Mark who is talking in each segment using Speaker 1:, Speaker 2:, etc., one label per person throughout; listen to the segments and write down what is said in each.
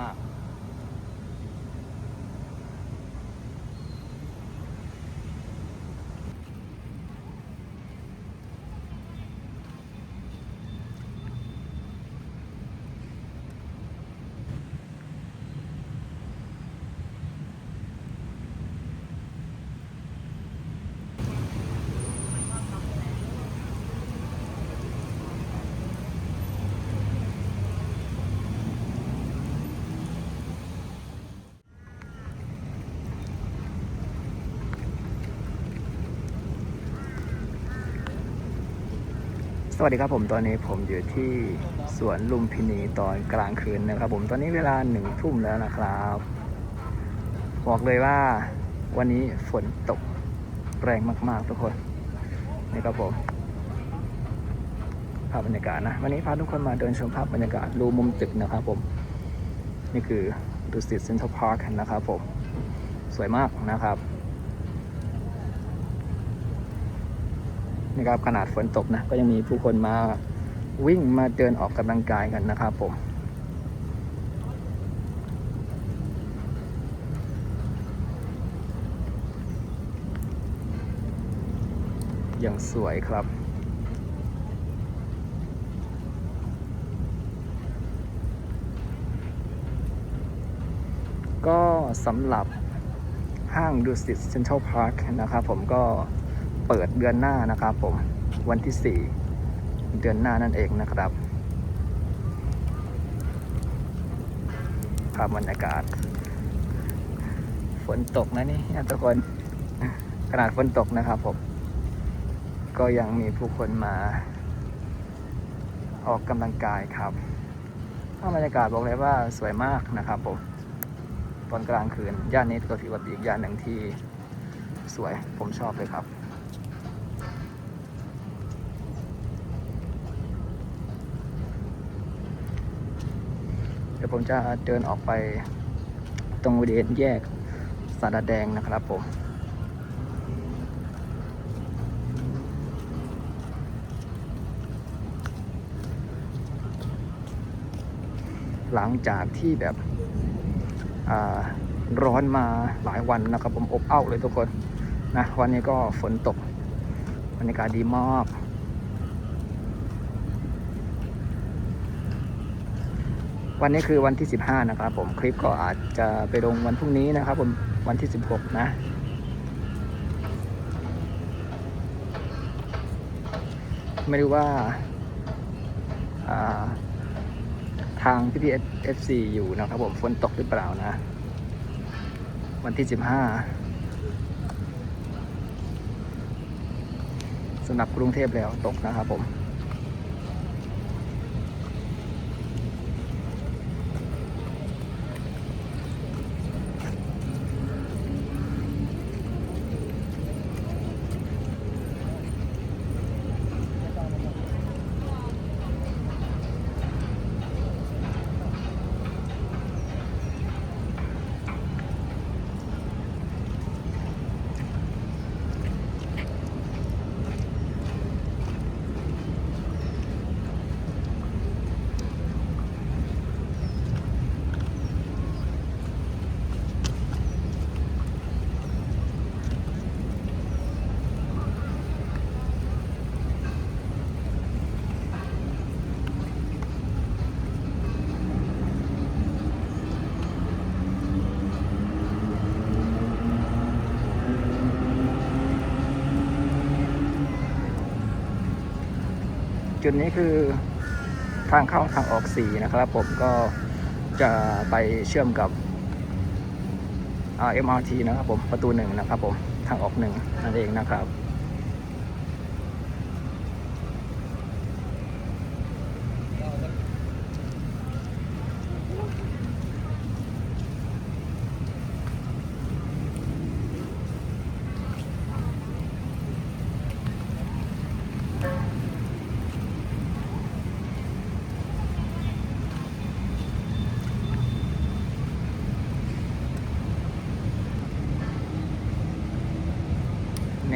Speaker 1: มาก ๆ สวัสดีครับผมตอนนี้ผมอยู่ที่สวนลุมพินีตอนกลางคืนนะครับ ผมตอนนี้เวลาหนึ่งทุ่มแล้วนะครับ บอกเลยว่าวันนี้ฝนตกแรงมาก ๆ ทุกคนนี่ครับผมภาพบรรยากาศนะ วันนี้พาทุกคนมาเดินชมภาพบรรยากาศรูมุมตึกนะครับผม นี่คือดูสิตเซ็นทรัลพาร์คนะครับผม สวยมากนะครับ นะครับขนาดฝนตกนะก็ยังมีผู้คนมาวิ่งมาเดินออกกำลังกายกันนะครับผมอย่างสวยครับ ก็สำหรับห้างดูสิตเซ็นทรัลพาร์คนะครับผมก็ เปิดเดือนหน้านะครับผมวันที่ 4 เดือนหน้านั่นเองนะครับภาพบรรยากาศ ฝนตกนะนี่ทุกคนขนาดฝนตกนะครับผมก็ยังมีผู้คนมา ออกกำลังกายครับภาพบรรยากาศบอกเลยว่าสวยมากนะครับผมตอนกลางคืนย่านนี้ก็ถือว่าเป็นอีกย่านหนึ่งที่สวยผมชอบเลยครับ เดี๋ยวผมจะเดินออกไปตรงบริเวณแยกสารแดงนะครับผมหลังจากที่แบบร้อนมาหลายวันนะครับผมอบอ้าวเลยทุกคนนะวันนี้ก็ฝนตกบรรยากาศดีมาก วันนี้คือวันที่ 15 นะครับผมคลิปก็อาจจะไปลงวันพรุ่งนี้นะครับผมวันที่ 16 นะไม่รู้ว่าาทางพี่พีเอฟซีอยู่นะครับผมฝนตกหรือเปล่านะ วันที่ 15สำหรับกรุงเทพแล้วตกนะครับผม จุดนี้คือทางเข้าทางออกสีนะครับผมก็จะไปเชื่อมกับอ่า MRT นะครับผมประตูหนึ่งนะครับผมทางออกหนึ่งนั่นเองนะครับ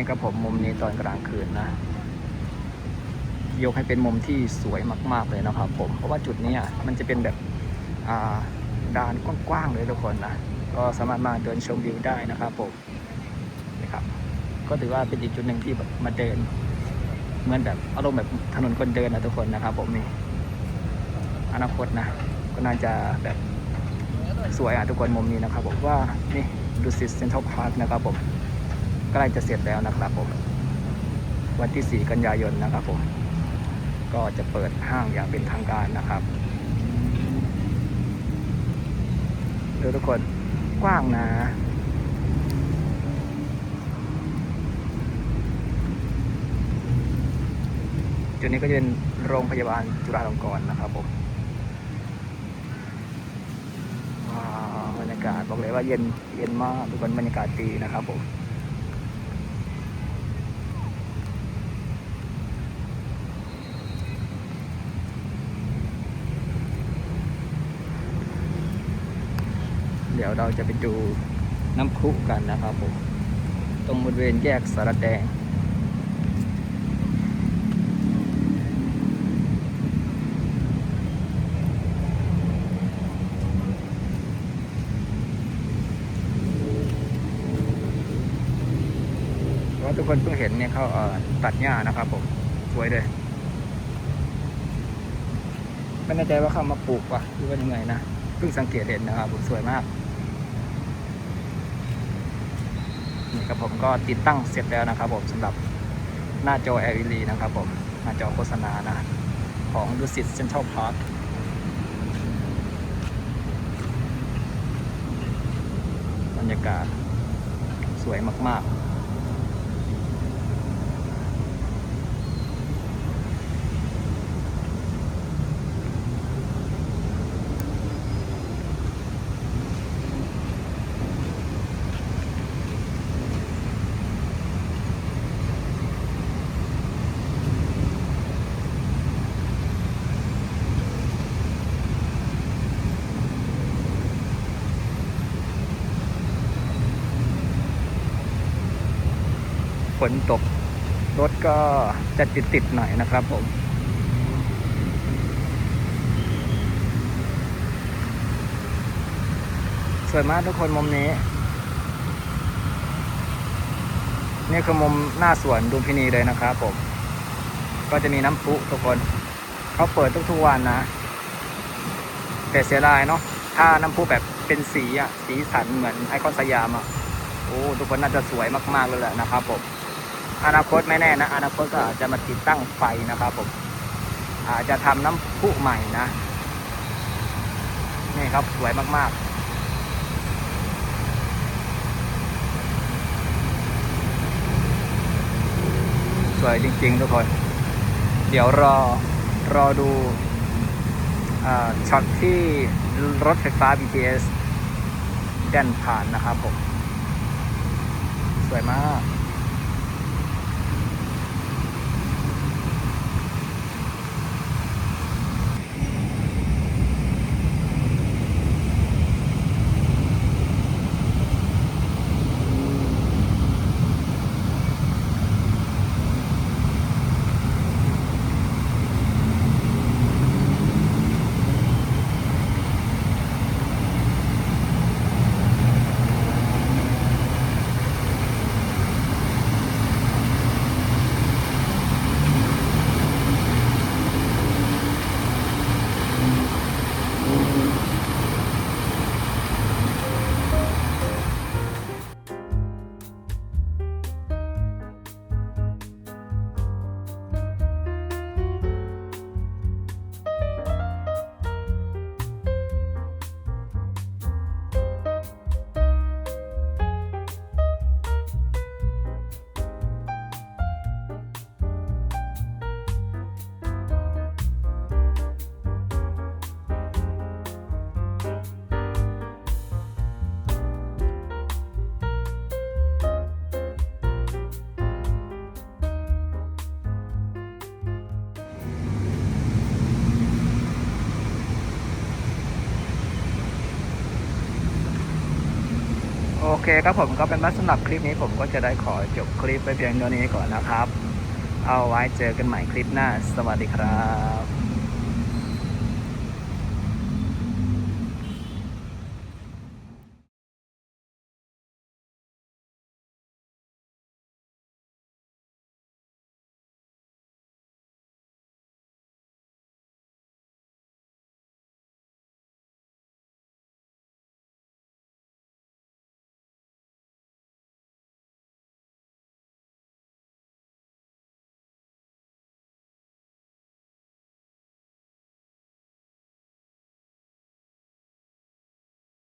Speaker 1: นี่ครับผมมุมนี้ตอนกลางคืนนะ ยกให้เป็นมุมที่สวยมาก ๆเลยนะครับผม เพราะว่าจุดนี้มันจะเป็นแบบอ่าดานกว้างๆเลยทุกคนนะ ก็สามารถมาเดินชมวิวได้นะครับผมนะครับ ก็ถือว่าเป็นอีกจุดหนึ่งที่แบบมาเดิน เหมือนแบบอารมณ์แบบถนนคนเดินนะทุกคนนะครับ ผมนี่อนาคตนะ ก็น่าจะแบบสวยอะทุกคนมุมนี้นะครับผมว่านี่ดูสิเซ็นทรัลพาร์คนะครับผม ใกล้จะเสร็จแล้วนะครับผม วันที่ 4 กันยายนนะครับผม ก็จะเปิดห้างอย่างเป็นทางการนะครับดูทุกคนกว้างนะ จุดนี้ก็จะเป็นโรงพยาบาลจุฬาลงกรณ์นะครับผมว้าวบรรยากาศบอกเลยว่าเย็นเย็นมากทุกคนบรรยากาศดีนะครับผม ดี๋ยวเราจะไปดูน้ำพุกันนะครับผม ตรงบริเวณแยกสารแดงเพราะว่าทุกคนเพิ่งเห็นเนี่ยเขาเตัดหญ้านะครับผม สวยเลยไม่แน่ใจว่าเขามาปลูกวะหรือว่ายังไงนะเพิ่งสังเกตเห็นนะครับผมสวยมาก นี่ครับผมก็ติดตั้งเสร็จแล้วนะครับผมสำหรับหน้าจอ LED นะครับผมหน้าจอโฆษณานะ ของดุสิตเซ็นทรัลพาร์คบรรยากาศสวยมาก ๆ ฝนตก รถก็จะติดติดๆหน่อยนะครับผม สวยมากทุกคนมุมนี้ นี่คือมุมหน้าสวนดูพินีเลยนะครับผม ก็จะมีน้ำพุทุกคน เขาเปิดทุกๆวันนะ แต่เสียดายเนาะถ้าน้ำพุแบบเป็นสีอะสีสันเหมือนไอคอนสยามอะโอ้ทุกคนน่าจะสวยมาก ๆ เลยแหละนะครับผม อนาคตไม่แน่นะ อนาคตก็อาจจะมาติดตั้งไฟนะครับผมอาจจะทำน้ำพุใหม่นะ นี่ครับสวยมากๆสวยจริง ๆ ทุกคน เดี๋ยวรอรอดูอช็อตที่รถไฟฟ้า BTS แด่นผ่านนะครับผม สวยมาก เคครับผมก็เป็นว่าสำหรับคลิปนี้ผมก็จะได้ขอจบคลิปไปเพียงเท่านี้ก่อนนะครับ เอาไว้เจอกันใหม่คลิปหน้า สวัสดีครับ